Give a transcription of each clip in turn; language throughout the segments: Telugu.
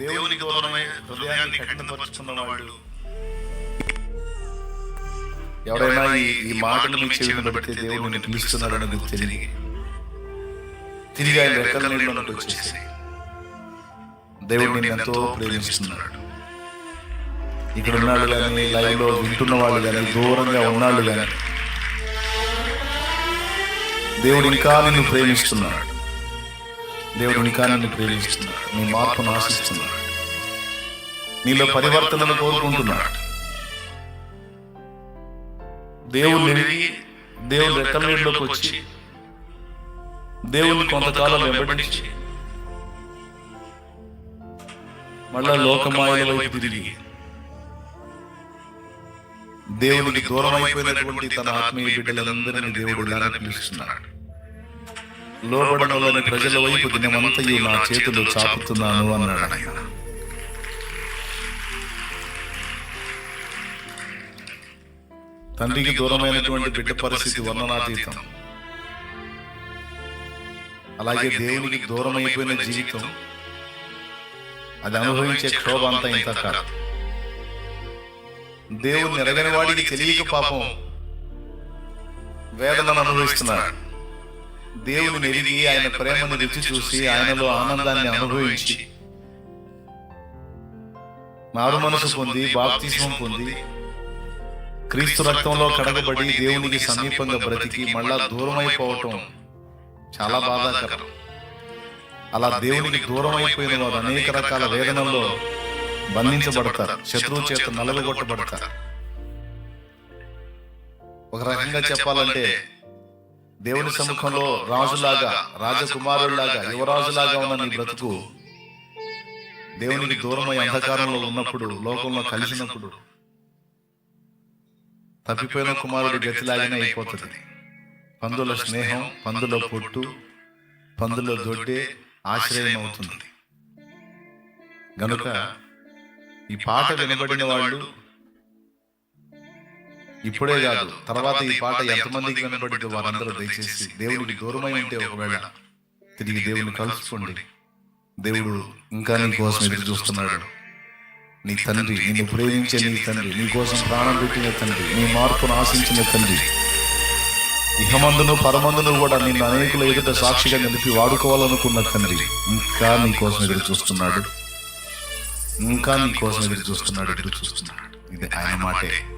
దేవునికి దూరమై హృదయాన్ని కఠినపరుచుకున్న వాళ్ళు ఎవరైనా ఈ మాటలు మీ చెవిని పెడితే దేవుడు నిన్ను పిలుస్తున్నాడని మీకు తెలియ తిరిగి ఆయన రెక్కల నీళ్ళలోకి వచ్చేసి దేవుడు నిన్ను ఎంతో ప్రేమిస్తున్నాడు. ఇక్కడ ఉన్నాడు కానీ లైవ్లో వింటున్న వాళ్ళు కానీ దూరంగా ఉన్నాళ్ళు కానీ దేవుడు ఇంకా నిన్ను ప్రేమిస్తున్నాడు. దేవుడు నికారాన్ని ప్రేమిస్తున్నాడు నీ మార్పును ఆశిస్తున్నాడు. నీలో పరివర్తనను కోరుకుంటున్నాడు. దేవుడు ఎరిగి దేవుడు రెక్కల వచ్చి దేవుని కొంతకాలం వెంబడించి మళ్ళా లోకమాయల వైపు తిరిగి దేవునికి దూరం అయిపోయినటువంటి తన ఆత్మీయ బిడ్డలందరినీ దేవుడు ఇలానే పిలుస్తున్నాడు. లోబడనలోని ప్రజల వైపు దినమంతయు నా చేతులు చాపుతున్నాను అన్నాడు ఆయన. తండ్రికి దూరమైనటువంటి బిడ్డ పరిస్థితి వర్ణనాతీతం. అలాగే దేవునికి దూరం అయిపోయిన జీవితం అది అనుభవించే క్షోభ అంతా ఇంత కాదు. దేవుని ఎరగని వాడికి తెలియక పాపం వేదనను అనుభవిస్తున్నాడు. దేవుని ఎరిగి ఆయన ప్రేమను రుచి చూసి ఆయనలో ఆనందాన్ని అనుభవించి మారు మనసు పొంది బాప్తిస్మం పొంది క్రీస్తు రక్తంలో కడగబడి దేవునికి సమీపంగా బ్రతికి మళ్ళా దూరం అయిపోవటం చాలా బాధాకరం. అలా దేవునికి దూరం అయిపోయిన వారు అనేక రకాల వేదనల్లో బంధించబడతారు. శత్రువు చేత నలగొట్టబడతారు ఒక రకంగా చెప్పాలంటే దేవుని సముఖంలో రాజులాగా రాజకుమారులాగా యువరాజులాగా ఉన్న నీ బ్రతుకు దేవునికి దూరమై అంధకారంలో ఉన్నప్పుడు లోకంలో కలిసినప్పుడు తప్పిపోయిన కుమారుడి గతిలాగానే అయిపోతుంది. పందుల స్నేహం పందుల పొట్టు పందుల దొడ్డే ఆశ్రయం అవుతుంది గనుక ఈ పాట వినబడిన వాళ్ళు ఇప్పుడే కాదు. తర్వాత ఈ పాట ఎంతమందికి వినబడిందో వారందరూ దయచేసి దేవుడికి దూరమై ఉంటే ఒకవేళ తిరిగి దేవుని కలుసుకోండి. దేవుడు ఇంకా నీ కోసం ఎదురు చూస్తున్నాడు. నీ తండ్రి నిన్ను ప్రేమించే నీ తండ్రి నీ కోసం ప్రాణం పెట్టిన తండ్రి నీ మార్పును ఆశించిన తండ్రి. ఇహమందును పరమందును కూడా నిన్ను అనేకుల ఎదుట సాక్షిగా నిలిపి వాడుకోవాలనుకున్న తండ్రి ఇంకా నీ కోసం ఎదురు చూస్తున్నాడు. ఇంకా నీ కోసం ఎదురు చూస్తున్నాడు ఎదురు చూస్తున్నాడు. ఇది ఆయన మాటే.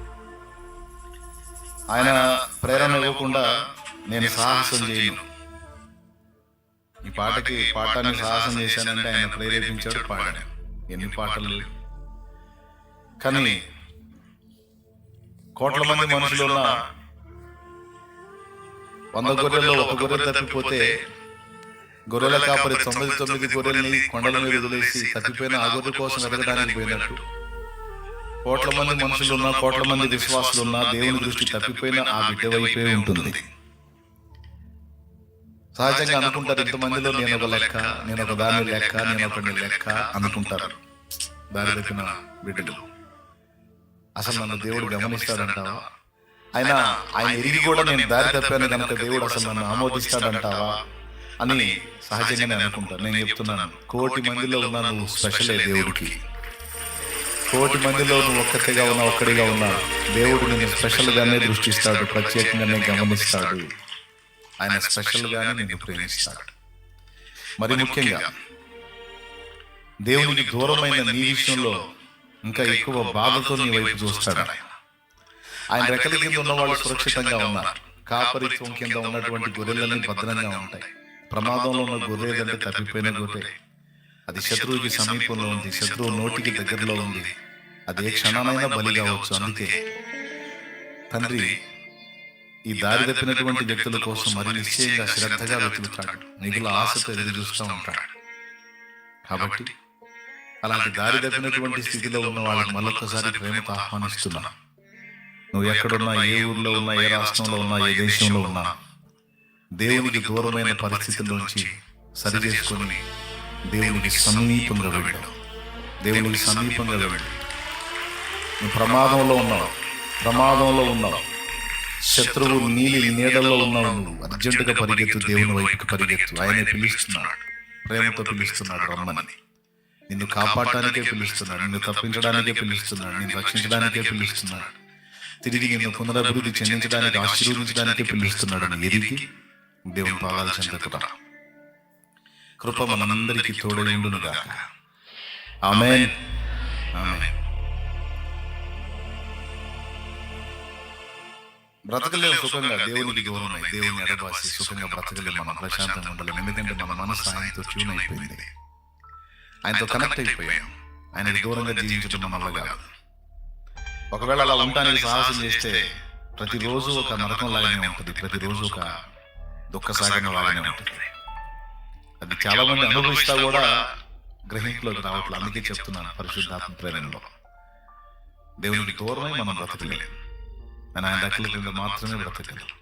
ఆయన ప్రేరణ ఇవ్వకుండా నేను సాహసం చేయను. ఈ పాటకి పాఠాన్ని సాహసం చేశానంటే ఆయన ప్రేరేపించాడు పాడాను. ఎన్ని పాటలు లేవు. కానీ కోట్ల మంది మనుషులు ఉన్న వంద గొర్రెల్లో ఒక గొర్రె తప్పిపోతే గొర్రెల కాపరి తొమ్మిది తొమ్మిది గొర్రెల్ని కొండల మీద వదిలేసి తప్పిపోయిన ఆ గొర్రె కోసం వెతకడానికి పోయినట్టు. కోట్ల మంది మనుషులు ఉన్నా కోట్ల మంది విశ్వాసులు ఉన్నా దేవుని దృష్టి తప్పిపోయిన ఆ బిడ్డ వైపే ఉంటుంది. సహజంగా అనుకుంటారు ఇంతమందిలో నేను ఒక లెక్క నేను ఒక దాని లెక్క నేను ఒకటి లెక్క అనుకుంటారు. దారి తప్పిన బిడ్డలు. అసలు నన్ను దేవుడు గమనిస్తాడంటావా? ఆయన ఆయన ఎరిగి కూడా నేను దారి తప్పాను కనుక దేవుడు అసలు నన్ను ఆమోదిస్తాడంటావా అని సహజంగానే అనుకుంటాను నేను చెప్తున్నాను కోటి మందిలో ఉన్నా నువ్వు స్పెషలే దేవుడికి. కోటి మందిలో నువ్వు ఒక్కటిగా ఉన్నా ఒక్కడిగా ఉన్నావు దేవుడు నిన్ను స్పెషల్గానే దృష్టిస్తాడు ప్రత్యేకంగానే గమనిస్తాడు. ఆయన స్పెషల్గానే నిన్ను ప్రేమిస్తాడు. మరి ముఖ్యంగా దేవునికి దూరమైన నీ విషయంలో ఇంకా ఎక్కువ బాధతో నీ వైపు చూస్తాడు. ఆయన రెక్కల కింద ఉన్న వాళ్ళు సురక్షితంగా ఉన్నారు. కాపరిత్వం కింద ఉన్నటువంటి గొర్రెలన్నీ భద్రంగా ఉంటాయి. ప్రమాదంలో ఉన్న గొర్రెలంటే తప్పిపోయిన గొర్రె. అది శత్రువుకి సమీపంలో ఉంది. శత్రువు నోటికి దగ్గరలో ఉంది. అది ఏ క్షణమైనా బలి కావచ్చు అందుకే. తండ్రి ఈ దారి తప్పినటువంటి వ్యక్తుల కోసం మరి నిశ్చయంగా శ్రద్ధగా వెతుకుతాడు. మిగుల ఆశతో ఎదురు చూస్తూ ఉంటాడు. కాబట్టి అలాంటి దారి తప్పినటువంటి స్థితిలో ఉన్న వాళ్ళకి మళ్ళొక్కసారి ప్రేమతో ఆహ్వానిస్తున్నాను నువ్వు ఎక్కడున్నా ఏ ఊర్లో ఉన్నా ఏ రాష్ట్రంలో ఉన్నా ఏ దేశంలో ఉన్నా దేవునికి దూరమైన పరిస్థితుల్లోంచి సరి చేసుకొని దేవునికి సమీపంగా వెళ్ళు. దేవునికి సమీపంగా వెళ్ళు. నువ్వు ప్రమాదంలో ఉన్నావు. ప్రమాదంలో ఉన్నావు. శత్రువు నీలి నీడలో ఉన్నావు నువ్వు. అర్జెంటుగా పరిగెత్తు దేవుని వైపుకి పరిగెత్తు. ఆయన పిలుస్తున్నాడు. ప్రేమతో పిలుస్తున్నాడు రమ్మని. నిన్ను కాపాడటానికే పిలుస్తున్నాడు. నిన్ను తప్పించడానికే పిలుస్తున్నాడు. నిన్ను రక్షించడానికే పిలుస్తున్నాడు. తిరిగి నిన్ను పునరభివృద్ధి చెందించడానికి ఆశీర్వదించడానికే పిలుస్తున్నాడు అని ఎరిగి దేవుని పాదాలు చెందకుట కృప మనందరికీ తోడై ఉండును గాక ఆమేన్. ఆమేన్. బ్రతకలేము సుఖంగా దేవునికి దూరమై దేవుని ఎడబాసి సుఖంగా బ్రతకలేము మనం ప్రశాంతంగా ఉండలేము ఎందుకంటే మన మనసు ఆయనతో ట్యూన్ అయిపోయింది ఆయనతో కనెక్ట్ అయిపోయాం. ఆయనకి దూరంగా జీవించడం మన వల్ల కాదు. ఒకవేళ అలా ఉండడానికి సాహసం చేస్తే ప్రతిరోజు ఒక నరకం లాగానే ఉంటుంది. ప్రతిరోజు ఒక దుఃఖ సాగరం లాగానే ఉంటుంది. అది చాలా మంది అనుభవిస్తా కూడా గ్రహింపులోకి రావట్లేదు. అందుకే చెప్తున్నాను పరిశుద్ధాత్మ ప్రేరణలో. దేవునికి దూరమై మనం బ్రతకలేము. ఆయన ఆయన రెక్కల కింద మాత్రమే బ్రతకలేము